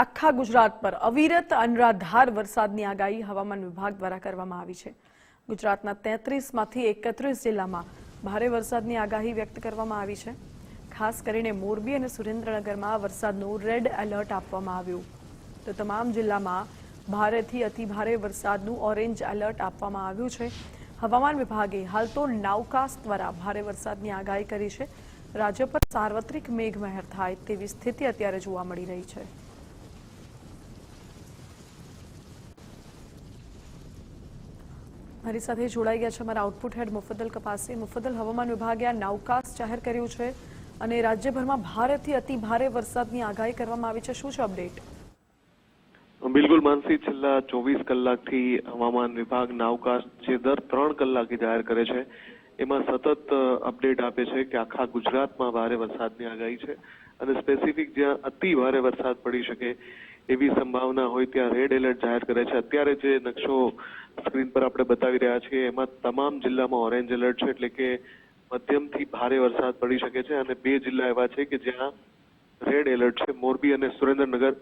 આખા ગુજરાત પર અવિરત અનરાધાર વરસાદની આગાહી હવામાન વિભાગ દ્વારા કરવામાં આવી છે. ગુજરાતના તેત્રીસમાંથી એકત્રીસ જિલ્લામાં ભારે વરસાદની આગાહી વ્યક્ત કરવામાં આવી છે. ખાસ કરીને મોરબી અને સુરેન્દ્રનગરમાં વરસાદનું રેડ એલર્ટ આપવામાં આવ્યું. તો તમામ જિલ્લામાં ભારેથી અતિભારે વરસાદનું ઓરેન્જ એલર્ટ આપવામાં આવ્યું છે. હવામાન વિભાગે હાલ તો નાવકાસ્ટ દ્વારા ભારે વરસાદની આગાહી કરી છે. રાજ્ય પર સાર્વત્રિક મેઘમહેર થાય તેવી સ્થિતિ અત્યારે જોવા મળી રહી છે. મારી સાથે જોડાઈ ગયા છે અમારા આઉટપુટ હેડ મુફદ્દલ કપાસી. મુફદ્દલ, હવામાન વિભાગે આ નાવકાસ્ટ જાહેર કર્યું છે અને રાજ્યભરમાં ભારેથી અતિ ભારે વરસાદની આગાહી કરવામાં આવી છે. શું છે અપડેટ બિલકુલ માનસી, છેલ્લા ચોવીસ કલાકથી હવામાન વિભાગ નાવકાસ્ટ જે દર ત્રણ કલાકે જાહેર કરે છે. એમાં સતત અપડેટ આપે છે કે આખા ગુજરાતમાં ભારે વરસાદની આગાહી છે અને સ્પેસિફિક જ્યાં અતિ ભારે વરસાદ પડી શકે એવી સંભાવના હોય ત્યાં રેડ એલર્ટ જાહેર કરે છે. અત્યારે જે નકશો સ્ક્રીન પર આપણે બતાવી રહ્યા છીએ, એમાં તમામ જિલ્લામાં ઓરેન્જ એલર્ટ છે એટલે કે મધ્યમથી ભારે વરસાદ પડી શકે છે અને બે જિલ્લા એવા છે કે જ્યાં રેડ એલર્ટ છે. મોરબી અને સુરેન્દ્રનગર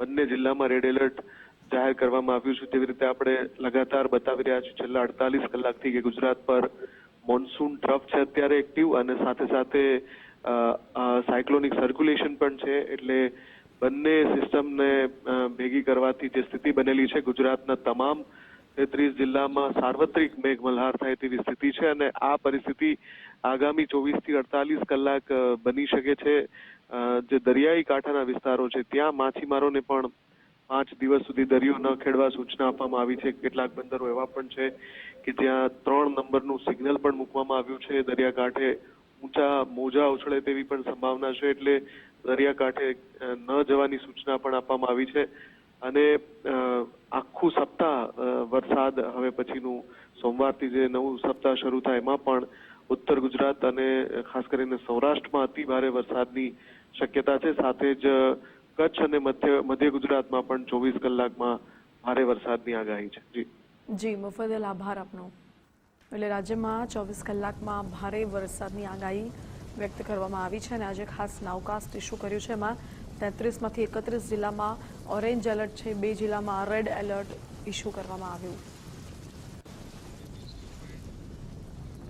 બંને જિલ્લામાં રેડ એલર્ટ જાહેર કરવામાં આવ્યું છે. જેવી રીતે આપણે લગાતાર બતાવી રહ્યા છીએ, છેલ્લા અડતાલીસ કલાકથી કે ગુજરાત પર મોન્સૂન ટ્રફ છે અત્યારે એક્ટિવ અને સાથે સાથે સાયક્લોનિક સર્ક્યુલેશન પણ છે એટલે બંને સિસ્ટમને ભેગી કરવાથી જે સ્થિતિ બનેલી છે ગુજરાતના તમામ તેત્રીસ જિલ્લામાં સાર્વત્રિક મેઘમલ્હાર થાય તેવી સ્થિતિ છે અને આ પરિસ્થિતિ આગામી ચોવીસથી અડતાલીસ કલાક બની શકે છે. જે દરિયાઈ કાંઠાના વિસ્તારો છે ત્યાં માછીમારોને પણ પાંચ દિવસ સુધી દરિયો ન ખેડવા સૂચના આપવામાં આવી છે. કેટલાક બંદરો એવા પણ છે કે જ્યાં ત્રણ નંબરનું સિગ્નલ પણ મૂકવામાં આવ્યું છે. દરિયાકાંઠે ઊંચા મોજા ઉછળે તેવી પણ સંભાવના છે. એટલે દરિયાકાંઠે ન જવાની સૂચના પણ આપવામાં આવી છે. અને આખું સપ્તાહ વરસાદ હવે પછીનું સોમવારથી જે નવું સપ્તાહ શરૂ થાય એમાં પણ ઉત્તર ગુજરાત અને, ખાસ કરીને સૌરાષ્ટ્રમાં અતિ ભારે વરસાદની શક્યતા છે. સાથે જ કચ્છ અને મધ્ય મધ્ય ગુજરાતમાં પણ ચોવીસ કલાકમાં ભારે વરસાદની આગાહી છે. જી. જી મુફદલ આભાર આપનો. એટલે રાજ્યમાં ચોવીસ કલાકમાં ભારે વરસાદની આગાહી વ્યક્ત કરવામાં આવી છે અને આજે ખાસ નાવકાસ્ટ ઇસ્યુ કર્યું છે. એમાં તેત્રીસમાંથી એકત્રીસ જિલ્લામાં ઓરેન્જ એલર્ટ છે, બે જિલ્લામાં રેડ એલર્ટ ઇસ્યુ કરવામાં આવ્યું.